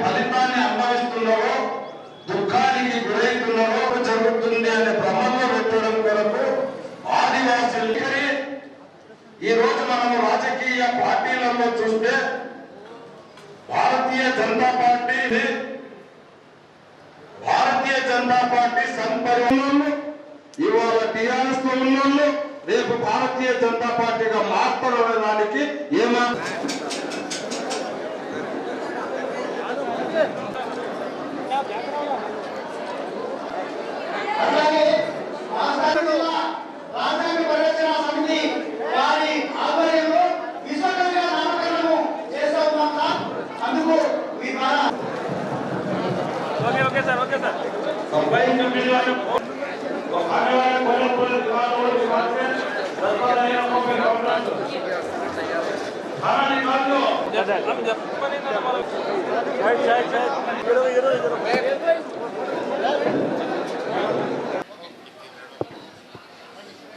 ఫలితాన్ని అనుభవిస్తున్నావో దుఃఖానికి గురవుతున్నావో జరుగుతుంది అనే భ్రమంలో పెట్టడం కొరకు ఆదివాసీలకి ఈ రోజు మనము రాజకీయ పార్టీలలో చూస్తే భారతీయ జనతా పార్టీ భారతీయ జనతా పార్టీ సంపర్యంలో ఇవాళ టీఆర్ఎస్లో రేపు భారతీయ జనతా పార్టీగా మార్పడడానికి ఏమాత్రం ఏమా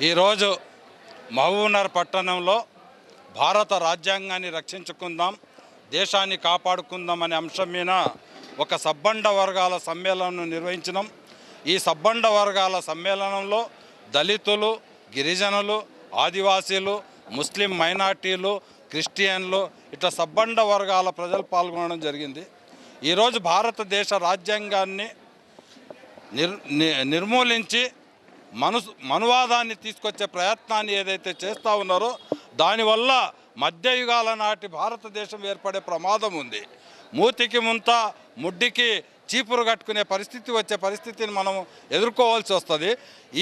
ఈరోజు మహబూబ్నగర్ పట్టణంలో భారత రాజ్యాంగాన్ని రక్షించుకుందాం దేశాన్ని కాపాడుకుందాం అనే అంశం మీద ఒక సబ్బండ వర్గాల సమ్మేళనం నిర్వహించినాం. ఈ సబ్బండ వర్గాల సమ్మేళనంలో దళితులు గిరిజనులు ఆదివాసీలు ముస్లిం మైనార్టీలు క్రిస్టియన్లు ఇట్లా సబ్బండ వర్గాల ప్రజలు పాల్గొనడం జరిగింది. ఈరోజు భారతదేశ రాజ్యాంగాన్ని నిర్ నిర్మూలించి మను మనువాదాన్ని తీసుకొచ్చే ప్రయత్నాన్ని ఏదైతే చేస్తూ ఉన్నారో దానివల్ల మధ్యయుగాల నాటి భారతదేశం ఏర్పడే ప్రమాదం ఉంది. మూతికి ముంత ముడ్డికి చీపురు కట్టుకునే పరిస్థితి వచ్చే పరిస్థితిని మనం ఎదుర్కోవాల్సి వస్తుంది.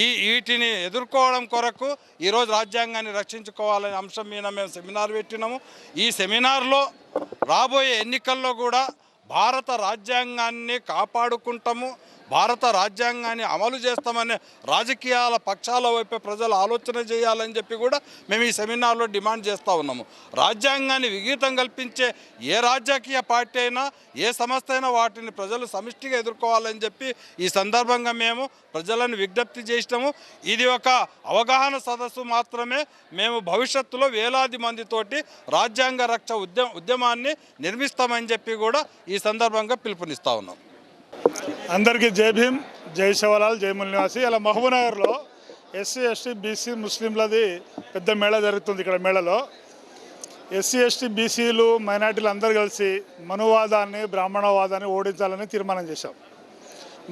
ఈ వీటిని ఎదుర్కోవడం కొరకు ఈరోజు రాజ్యాంగాన్ని రక్షించుకోవాలనే అంశం మీద మేము సెమినార్ పెట్టినాము. ఈ సెమినార్లో రాబోయే ఎన్నికల్లో కూడా భారత రాజ్యాంగాన్ని కాపాడుకుంటాము. భారత రాజ్యాంగాన్ని అమలు చేస్తామనే రాజకీయాల పక్షాల వైపే ప్రజలు ఆలోచన చేయాలని చెప్పి కూడా మేము ఈ సెమినార్లో డిమాండ్ చేస్తూ ఉన్నాము. రాజ్యాంగాన్ని విఘీతం కల్పించే ఏ రాజకీయ పార్టీ అయినా ఏ సంస్థ అయినా వాటిని ప్రజలు సమిష్టిగా ఎదుర్కోవాలని చెప్పి ఈ సందర్భంగా మేము ప్రజలను విజ్ఞప్తి చేసినాము. ఇది ఒక అవగాహన సదస్సు మాత్రమే. మేము భవిష్యత్తులో వేలాది మందితోటి రాజ్యాంగ రక్ష ఉద్యమ ఉద్యమాన్ని నిర్మిస్తామని చెప్పి కూడా ఈ సందర్భంగా పిలుపునిస్తా ఉన్నాం. అందరికీ జై భీమ్ జై శివలాల్ జై మునివాసి ఇలా మహబూబ్నగర్లో ఎస్సీ ఎస్టీ బీసీ ముస్లింలది పెద్ద మేళ జరుగుతుంది ఇక్కడ మేళలో. ఎస్సీ ఎస్టీ బీసీలు మైనార్టీలు అందరూ కలిసి మనువాదాన్ని బ్రాహ్మణవాదాన్ని ఓడించాలని తీర్మానం చేశాం.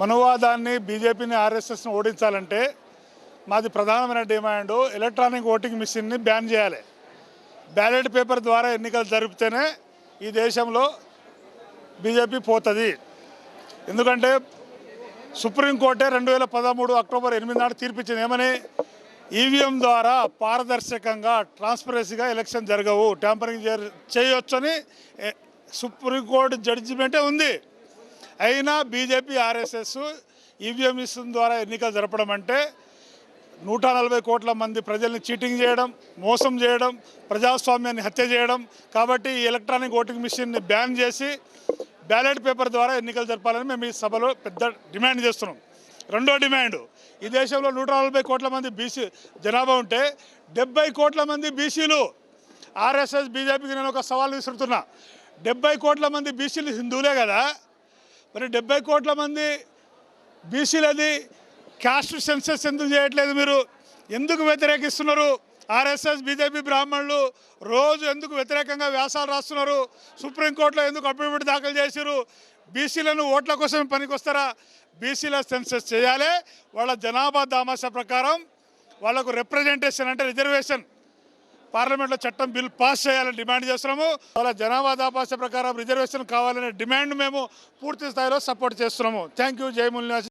మనువాదాన్ని బీజేపీని ఆర్ఎస్ఎస్ని ఓడించాలంటే మాది ప్రధానమైన డిమాండ్ ఎలక్ట్రానిక్ ఓటింగ్ మిషన్ని బ్యాన్ చేయాలి. బ్యాలెట్ పేపర్ ద్వారా ఎన్నికలు జరిపితేనే ఈ దేశంలో బీజేపీ పోతుంది. ఎందుకంటే సుప్రీంకోర్టే రెండు వేల పదమూడు అక్టోబర్ ఎనిమిది నాడు తీర్పిచ్చింది. ఏమని? ఈవీఎం ద్వారా పారదర్శకంగా ట్రాన్స్పరెన్సీగా ఎలక్షన్ జరగవు. ట్యాంపరింగ్ చేయొచ్చని ఏ, సుప్రీంకోర్టు జడ్జిమెంటే ఉంది. అయినా బీజేపీ ఆర్ఎస్ఎస్ ఈవీఎం మిషన్ ద్వారా ఎన్నికలు జరపడం అంటే నూట నలభై కోట్ల మంది ప్రజల్ని చీటింగ్ చేయడం మోసం చేయడం ప్రజాస్వామ్యాన్ని హత్య చేయడం. కాబట్టి ఈ ఎలక్ట్రానిక్ ఓటింగ్ మిషన్ని బ్యాన్ చేసి బ్యాలెట్ పేపర్ ద్వారా ఎన్నికలు జరపాలని మేము ఈ సభలో పెద్ద డిమాండ్ చేస్తున్నాం. రెండో డిమాండ్ ఈ దేశంలో నూట నలభై కోట్ల మంది బీసీ జనాభా ఉంటే డెబ్బై కోట్ల మంది బీసీలు. ఆర్ఎస్ఎస్ బీజేపీకి నేను ఒక సవాల్ విసురుతున్నా. డెబ్బై కోట్ల మంది బీసీలు హిందువులే కదా? మరి డెబ్బై కోట్ల మంది బీసీలది క్యాస్ట్ సెన్సెస్ ఎందుకు చేయట్లేదు మీరు? ఎందుకు వ్యతిరేకిస్తున్నారు? ఆర్ఎస్ఎస్ బీజేపీ బ్రాహ్మణులు రోజు ఎందుకు వ్యతిరేకంగా వ్యాసాలు రాస్తున్నారు? సుప్రీంకోర్టులో ఎందుకు అఫిడవిట్ దాఖలు చేశారు బీసీలను ఓట్ల కోసం పనికొస్తారా? బీసీల సెన్సెస్ చేయాలి. వాళ్ళ జనాభా దామాస ప్రకారం వాళ్ళకు రిప్రజెంటేషన్ అంటే రిజర్వేషన్ పార్లమెంట్లో చట్టం బిల్ పాస్ చేయాలని డిమాండ్ చేస్తున్నాము. వాళ్ళ జనాభా దాపాస ప్రకారం రిజర్వేషన్ కావాలనే డిమాండ్ మేము పూర్తి స్థాయిలో సపోర్ట్ చేస్తున్నాము. థ్యాంక్ యూ జై మునివాసి